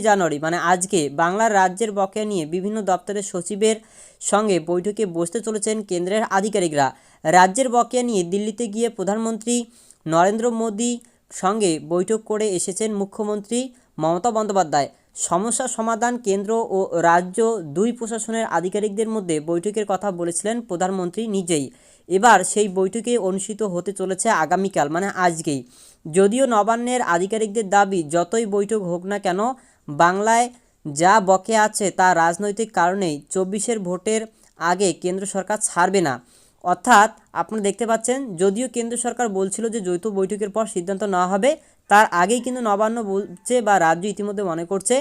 জানুয়ারি মানে আজকে বাংলার রাজ্যের বকেয়া নিয়ে বিভিন্ন দপ্তরের সচিবের সঙ্গে বৈঠকে বসতে চলেছেন কেন্দ্রের আধিকারিকরা। রাজ্যের বকেয়া নিয়ে দিল্লিতে গিয়ে প্রধানমন্ত্রী নরেন্দ্র মোদী সঙ্গে বৈঠক করে এসেছেন মুখ্যমন্ত্রী মমতা বন্দ্যোপাধ্যায়। সমস্যা সমাধান কেন্দ্র ও রাজ্য দুই প্রশাসনের আধিকারিকদের মধ্যে বৈঠকের কথা বলেছিলেন প্রধানমন্ত্রী নিজেই। এবার সেই বৈঠকে অনুষ্ঠিত হতে চলেছে আগামীকাল মানে আজকেই। যদিও নবান্নের আধিকারিকদের দাবি, যতই বৈঠক হোক না কেন বাংলায় যা বকে আছে তা রাজনৈতিক কারণেই চব্বিশের ভোটের আগে কেন্দ্র সরকার ছাড়বে না। অর্থাৎ আপনারা দেখতে পাচ্ছেন, যদিও কেন্দ্র সরকার বলছিল যে যৌথ বৈঠকের পর সিদ্ধান্ত নেওয়া হবে, তার আগেই কিন্তু নবান্ন বলছে বা রাজ্য ইতিমধ্যে মনে করছে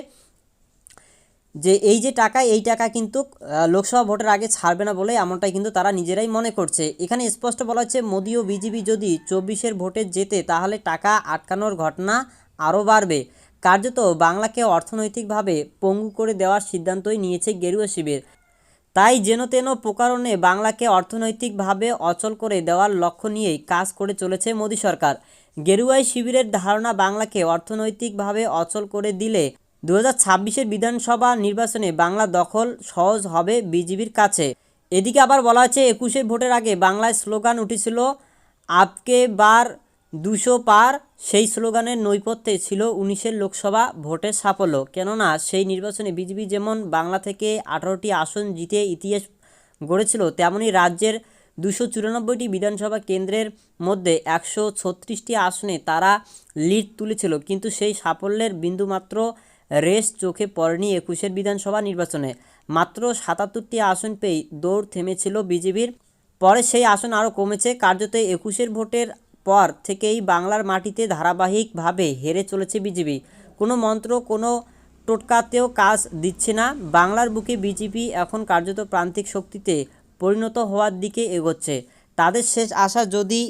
যে এই যে টাকা, এই টাকা কিন্তু লোকসভা ভোটের আগে ছাড়বে না বলে এমনটাই কিন্তু তারা নিজেরাই মনে করছে। এখানে স্পষ্ট বলা হচ্ছে মোদি ও বিজেপি যদি চব্বিশের ভোটে জেতে তাহলে টাকা আটকানোর ঘটনা আরও বাড়বে। কার্যত বাংলাকে অর্থনৈতিকভাবে পঙ্গু করে দেওয়ার সিদ্ধান্তই নিয়েছে গেরুয়া শিবির। তাই যেন তেন প্রকারণে বাংলাকে অর্থনৈতিকভাবে অচল করে দেওয়ার লক্ষ্য নিয়েই কাজ করে চলেছে মোদী সরকার। গেরুয়াই শিবিরের ধারণা বাংলাকে অর্থনৈতিকভাবে অচল করে দিলে দু হাজার বিধানসভা নির্বাচনে বাংলা দখল সহজ হবে বিজেপির কাছে। এদিকে আবার বলা হয়েছে একুশের ভোটের আগে বাংলায় স্লোগান উঠেছিল, আপকে বার দুশো পার। সেই স্লোগানের নৈপথ্যে ছিল উনিশের লোকসভা ভোটের সাফল্য। কেননা, সেই নির্বাচনে বিজেপি যেমন বাংলা থেকে আঠারোটি আসন জিতে ইতিহাস গড়েছিল, তেমনি রাজ্যের দুশো চুরানব্বইটি বিধানসভা কেন্দ্রের মধ্যে একশো ছত্রিশটি আসনে তারা লিড তুলেছিল। কিন্তু সেই সাফল্যের বিন্দুমাত্র রেস চোখে পড়েনি একুশের বিধানসভা নির্বাচনে। মাত্র সাতাত্তরটি আসন পেয়ে দৌড় থেমেছিল বিজেপির। পরে সেই আসন আরও কমেছে। কার্যত একুশের ভোটের পর থেকেই বাংলার মাটিতে ধারাবাহিকভাবে হেরে চলেছে বিজেপি। কোনো মন্ত্র, কোনো টোটকাতেও কাজ দিচ্ছে না। বাংলার বুকে বিজেপি এখন কার্যত প্রান্তিক শক্তিতে পরিণত হওয়ার দিকে এগোচ্ছে। তাদের শেষ আশা যদি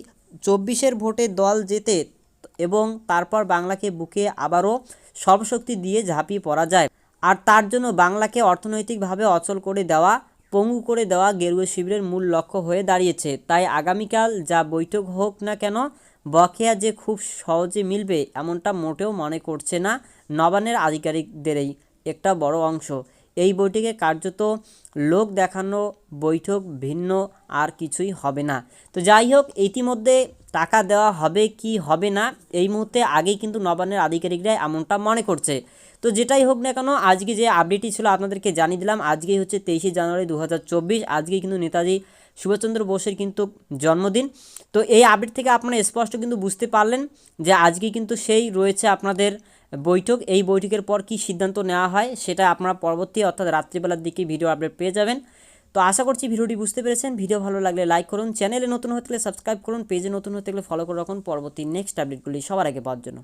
চব্বিশের ভোটে দল জেতে এবং তারপর বাংলাকে বুকে আবারও সর্বশক্তি দিয়ে ঝাঁপিয়ে পড়া যায়, আর তার জন্য বাংলাকে অর্থনৈতিকভাবে অচল করে দেওয়া পঙ্গু করে দেওয়া গেরুয়া শিবিরের মূল লক্ষ্য হয়ে দাঁড়িয়েছে। তাই আগামীকাল যা বৈঠক হোক না কেন, বকেয়া যে খুব সহজে মিলবে এমনটা মোটেও মনে করছে না নবানের আধিকারিকদেরই। একটা বড় অংশ। এই বৈঠকে কার্যত লোক দেখানো বৈঠক ভিন্ন আর কিছুই হবে না। তো যাই হোক, ইতিমধ্যে টাকা দেওয়া হবে কি হবে না, এই মুহূর্তে আগেই কিন্তু নবান্নের আধিকারিকরা এমনটা মনে করছে। তো যেটাই হোক না কেন, আজকে যে আপডেটটি ছিল আপনাদেরকে জানিয়ে দিলাম, আজকেই হচ্ছে তেইশে জানুয়ারি দু আজকেই কিন্তু নেতাজি সুভাষচন্দ্র বোসের কিন্তু জন্মদিন। তো এই আপডেট থেকে আপনারা স্পষ্ট কিন্তু বুঝতে পারলেন যে আজকে কিন্তু সেই রয়েছে আপনাদের বৈঠক। এই বৈঠকের পর কি সিদ্ধান্ত নেওয়া হয়, সেটা আপনারা পরবর্তী অর্থাৎ রাত্রিবেলার দিকে ভিডিও আপডেট পেয়ে যাবেন। তো আশা করছি ভিডিওটি বুঝতে পেরেছেন। ভিডিও ভালো লাগলে লাইক করুন, চ্যানেলে নতুন হতে গেলে সাবস্ক্রাইব করুন পেজে নতুন হতে গেলে ফলো করে রাখুন। পরবর্তী নেক্সট আপডেটগুলি সবার আগে পাওয়ার জন্য।